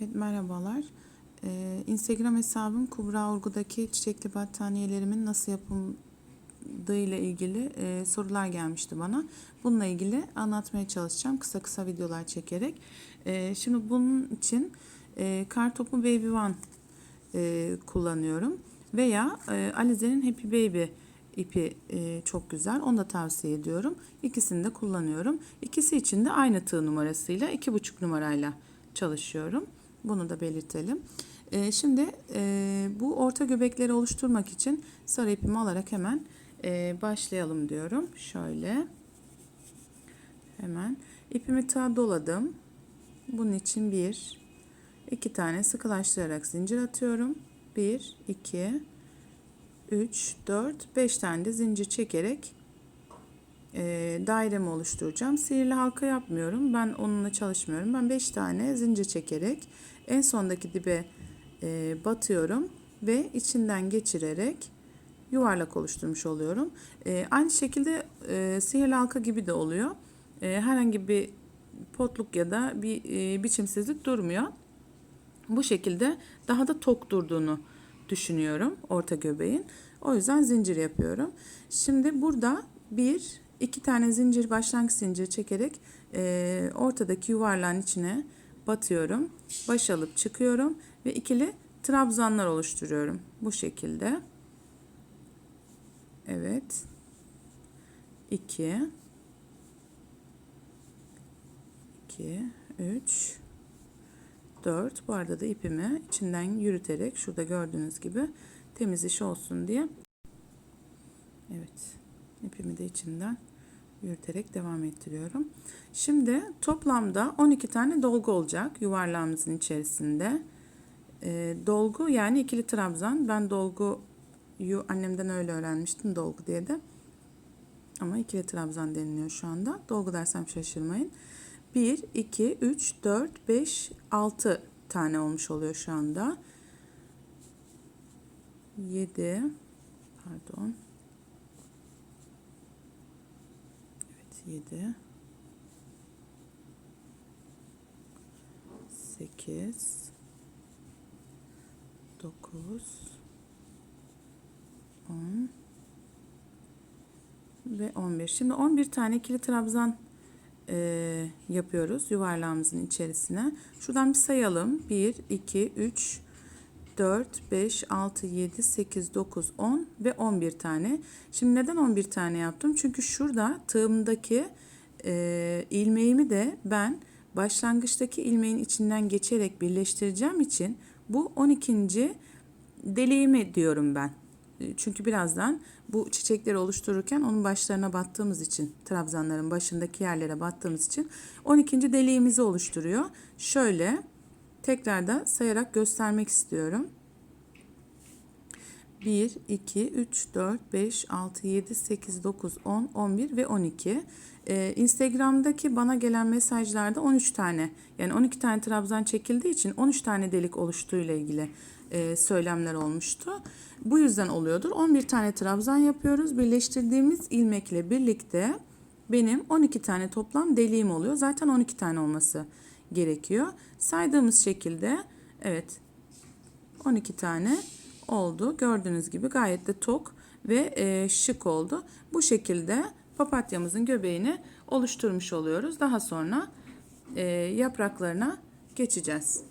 Evet, merhabalar. Ee, Instagram hesabım Kubra Urgu'daki çiçekli battaniyelerimin nasıl yapıldığı ile ilgili e, sorular gelmişti bana. Bununla ilgili anlatmaya çalışacağım kısa kısa videolar çekerek. E, şimdi bunun için e, Kartopu Baby One e, kullanıyorum. Veya e, Alize'nin Happy Baby ipi e, çok güzel. Onu da tavsiye ediyorum. İkisini de kullanıyorum. İkisi için de aynı tığ numarasıyla iki buçuk numarayla çalışıyorum. Bunu da belirtelim. E, şimdi e, bu orta göbekleri oluşturmak için sarı ipimi alarak hemen e, başlayalım diyorum. Şöyle. Hemen ipimi tığa doladım. Bunun için bir, iki tane sıkılaştırarak zincir atıyorum. Bir, iki, üç, dört, beş tane de zincir çekerek e, dairemi oluşturacağım. Sihirli halka yapmıyorum. Ben onunla çalışmıyorum. Ben 5 tane zincir çekerek en sondaki dibe e, batıyorum ve içinden geçirerek yuvarlak oluşturmuş oluyorum. E, aynı şekilde e, sihirli halka gibi de oluyor. E, herhangi bir potluk ya da bir e, biçimsizlik durmuyor. Bu şekilde daha da tok durduğunu düşünüyorum orta göbeğin. O yüzden zincir yapıyorum. Şimdi burada bir iki tane zincir başlangıç zincir çekerek e, ortadaki yuvarlağın içine batıyorum. Baş alıp çıkıyorum ve ikili trabzanlar oluşturuyorum. Bu şekilde. Evet. 2 2 3 4 bu arada da ipimi içinden yürüterek şurada gördüğünüz gibi temiz iş olsun diye evet ipimi de içinden yürüterek devam ettiriyorum. Şimdi toplamda 12 tane dolgu olacak yuvarlağımızın içerisinde. E, dolgu yani ikili trabzan. Ben dolguyu annemden öyle öğrenmiştim dolgu diye de. Ama ikili trabzan deniliyor şu anda. Dolgu dersem şaşırmayın. 1, 2, 3, 4, 5, 6 tane olmuş oluyor şu anda. 7 pardon 7 8 9 10 ve 11. Şimdi 11 tane ikili trabzan e, yapıyoruz yuvarlağımızın içerisine. Şuradan bir sayalım. 1, 2, 3, 4, 5, 6, 7, 8, 9, 10 ve 11 tane. Şimdi neden 11 tane yaptım? Çünkü şurada tığımdaki e, ilmeğimi de ben başlangıçtaki ilmeğin içinden geçerek birleştireceğim için bu 12. deliğimi diyorum ben. Çünkü birazdan bu çiçekleri oluştururken onun başlarına battığımız için, trabzanların başındaki yerlere battığımız için 12. deliğimizi oluşturuyor. Şöyle tekrar da sayarak göstermek istiyorum. 1, 2, 3, 4, 5, 6, 7, 8, 9, 10, 11 ve 12. Ee, Instagram'daki bana gelen mesajlarda 13 tane yani 12 tane trabzan çekildiği için 13 tane delik oluştuğu ile ilgili e, söylemler olmuştu. Bu yüzden oluyordur. 11 tane trabzan yapıyoruz. Birleştirdiğimiz ilmekle birlikte benim 12 tane toplam deliğim oluyor. Zaten 12 tane olması gerekiyor. Saydığımız şekilde evet 12 tane oldu. Gördüğünüz gibi gayet de tok ve e, şık oldu. Bu şekilde papatyamızın göbeğini oluşturmuş oluyoruz. Daha sonra e, yapraklarına geçeceğiz.